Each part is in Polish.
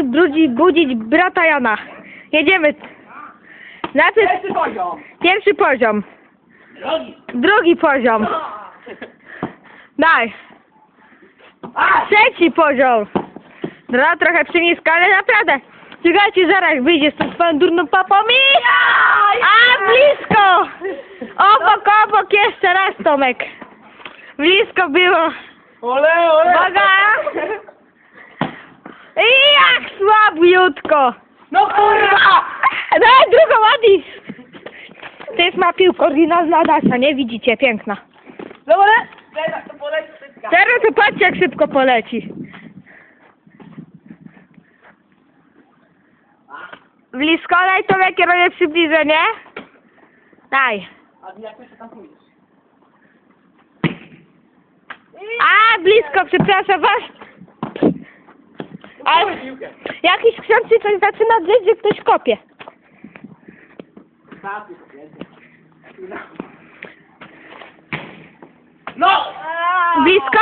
Idziemy budzić, budzić brata Jana. Jedziemy. Najpierw Pierwszy poziom. pierwszy poziom. Drogi. Drugi poziom. Daj. Trzeci poziom. No trochę przyniska, ale naprawdę. Czekajcie, zaraz wyjdzie z tą swoją durną papą i... A, blisko! Obok, obok, jeszcze raz, Tomek. Blisko było. Ole, ole. Uwaga! Jak słabiutko. No kurwa! Daj drugą, Adi. To jest ma piłka oryginalna Dacia, nie widzicie? Piękna. Dobra? Teraz to poleci wszystko. Teraz to patrzcie, jak szybko poleci. Blisko, daj to kieruję przybliżenie. Daj. A jak ty się tam pójdziesz? A, blisko, przepraszam was. A, Pójdź piłkę. jakiś ksiądz się coś zaczyna drzeć, że ktoś kopie. Więcej. No! Blisko?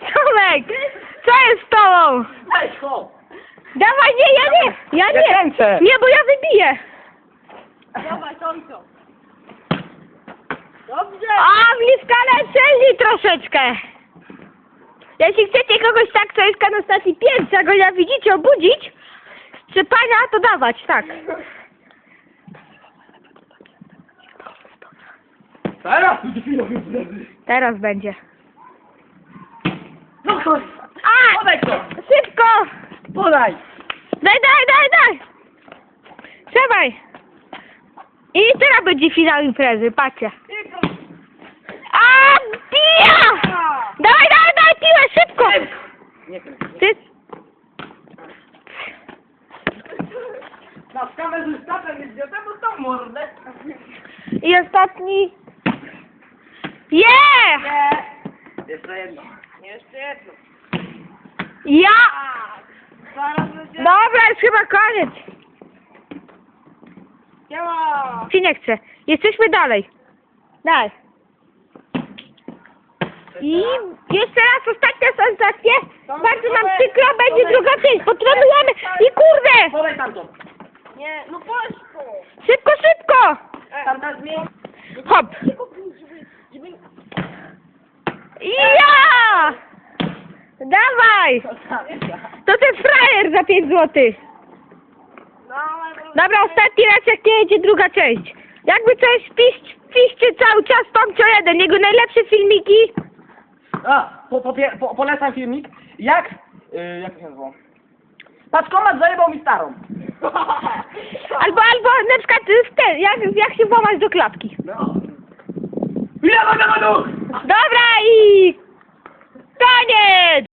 Tomek, co jest z tobą? Weź go! Dawaj, nie, ja nie, ja Ja nie. kręcę. Nie, bo ja wybiję. Dawaj, Tomko. Dobrze! A, bliska lecieli troszeczkę. Jeśli chcecie kogoś tak, co jest na stacji pierwsza, go ja widzicie, obudzić, strzepania, to dawać, tak. Teraz. Teraz będzie. No kurwa! A! Podaj to! Szybko! Podaj! Daj, daj, daj, daj! Trzymaj! I teraz będzie finał imprezy, patrzcie. A, pija! Dawaj, dawaj, dawaj, piłę, szybko! Nie kręć. Ty... Na kamerzystę nie zdjąłem, bo to mordę. I ostatni... Yeah! Nie. Jeszcze jedno. Jeszcze jedno. Ja! Będzie. Dobra, już chyba koniec. Działa. Ci nie chcę. Jesteśmy dalej. Daj. I jeszcze raz ostatnia sensacja. Bardzo nam przykro, będzie druga część. Potrenujemy. I kurde! Podaj tamtą. Nie, no to. Szybko, szybko! Tamta zmień. Hop. Ja! Dawaj! To ten frajer za 5 złotych. Dobra, ostatni raz jak nie jedzie druga część. Jakby coś piść, piszcie cały czas Tomcio jeden, jego najlepsze filmiki. A, po, po, po, polecam filmik. Jak, yy, jak to się nazywa? Paczkomat zajebał mi starą. Albo, albo na przykład w te, jak, jak się włamać do klatki. No. Dobra i koniec!